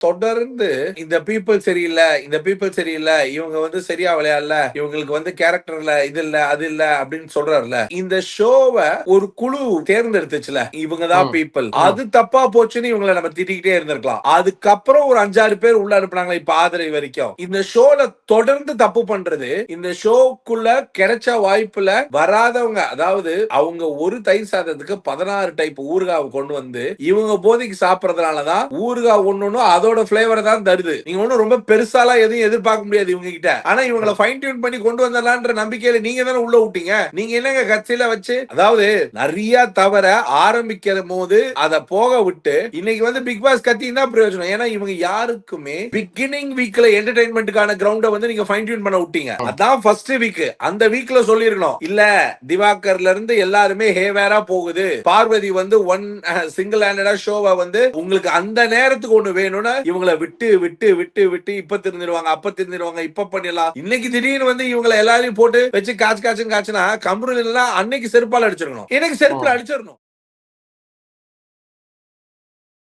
தொடர்ந்து இந்த பீப்புள் சரியில்லை இந்த பீப்புள் சரியில்லை இவங்க வந்து சரியா விளையாடல இவங்களுக்கு வந்து கேரக்டர்ல இது இல்ல அது இல்ல அப்படின்னு சொல்றாருல இந்த ஷோவை ஒரு குழு தேர்ந்தெடுத்துச்சுல இவங்க தான் ம். பீப்புள். அது தப்பா போச்சுன்னு இவங்களை நம்ம திட்டிக்கிட்டே இருந்திருக்கலாம் அதுக்கப்புறம் ஒரு அஞ்சாறு பேர் உள்ள அனுப்புனாங்களா இப்ப ஆதரவு வரைக்கும் இந்த ஷோல தொடர்ந்து தப்பு பண்றது இந்த ஷோக்குள்ள கிடைச்ச வாய்ப்புல வராதவங்க அதாவது அவங்க ஒரு தயிர் சாதத்துக்கு பதினாறு டைப் ஊறுகாவை கொண்டு வந்து இவங்க போதைக்கு சாப்பிடறதுனாலதான் ஊறுகாய் ஒண்ணு அதோட பிளேவரை தான் தருது. நீங்க ஒண்ணும் ரொம்ப பெருசாலாம் எதையும் எதிர்பார்க்க முடியாது இவங்க கிட்ட ஆனா இவங்களை ஃபைன் டியூன் பண்ணி கொண்டு வந்துடலான்ற நம்பிக்கையில நீங்க தானே உள்ள விட்டீங்க? நீங்க என்னங்க கட்சியில வச்சு? அதாவது நிறைய தவற ஆரம்பிக்கிற போது அதை போக விட்டு இன்னைக்கு வந்து பிக் பாஸ் கத்தி தான் பிரயோஜனம். ஏன்னா இவங்க யாருக்குமே பிகினிங் வீக்ல என்டர்டைன்மெண்ட்டுக்கான கிரவுண்ட வந்து நீங்க ஃபைன் டியூன் பண்ண விட்டீங்க. அதான் ஃபர்ஸ்ட் வீக் அந்த வீக்ல சொல்லிருக்கணும் இல்ல திவாகர்ல இருந்து எல்லாருமே ஹேவேரா போகுது. பார்வதி வந்து ஒன் சிங்கிள் ஹேண்டடா ஷோவை வந்து உங்களுக்கு அந்த நேரத்துக்கு ஒண்ணு வேணும்னு இவங்களை விட்டு விட்டு விட்டு விட்டு இப்ப திருந்திருவாங்க அப்ப திருந்திருவாங்க இப்ப பண்ணிடலாம். இன்னைக்கு திடீர்னு வந்து இவங்களை எல்லாரையும் போட்டு வச்சு காய்ச்சு காய்ச்சுன்னு காய்ச்சுனா கம்ருல் அன்னைக்கு செருப்பால் அடிச்சிருக்கணும் இன்னைக்கு செருப்புல அடிச்சிடணும்.